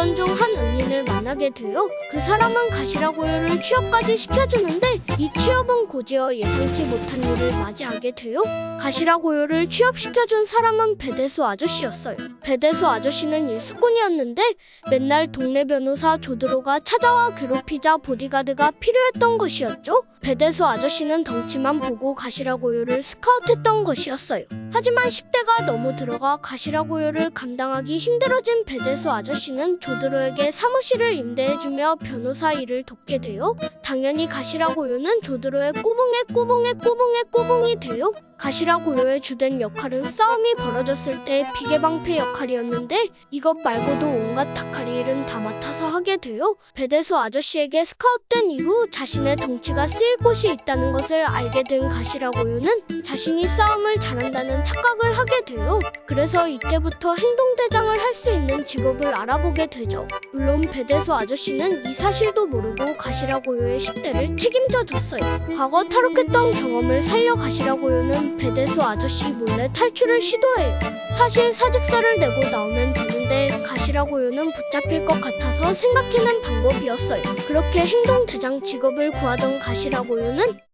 있었던 중 한 은인을 만나게 돼요. 그 사람은 가시라고요를 취업까지 시켜주는데 이 취업은 고지어 예상치 못한 일을 맞이하게 돼요. 가시라고요를 취업시켜준 사람은 배대수 아저씨였어요. 배대수 아저씨는 일수꾼이었는데 맨날 동네 변호사 조드로가 찾아와 괴롭히자 보디가드가 필요했던 것이었죠. 배대수 아저씨는 덩치만 보고 가시라고요를 스카우트했던 것이었어요. 하지만 10대가 너무 들어가 가시라 고요를 감당하기 힘들어진 배대수 아저씨는 조드로에게 사무실을 임대해주며 변호사 일을 돕게 돼요. 당연히 가시라 고요는 조드로의 꼬붕에 꼬붕에 꼬붕에 꼬붕이 돼요. 가시라 고요의 주된 역할은 싸움이 벌어졌을 때 비계방패 역할이었는데 이것 말고도 온갖 다카리 일은 다 맡아서 하게 돼요. 배대수 아저씨에게 스카웃된 이후 자신의 덩치가 쓰일 곳이 있다는 것을 알게 된 가시라 고요는 자신이 싸움을 잘한다는 착각을 하게 돼요. 그래서 이때부터 행동대장을 할 수 있는 직업을 알아보게 되죠. 물론 배대수 아저씨는 이 사실도 모르고 가시라고요의 10대를 책임져 줬어요. 과거 탈옥했던 경험을 살려 가시라고요는 배대수 아저씨 몰래 탈출을 시도해요. 사실 사직서를 내고 나오면 되는데 가시라고요는 붙잡힐 것 같아서 생각해낸 방법이었어요. 그렇게 행동대장 직업을 구하던 가시라고요는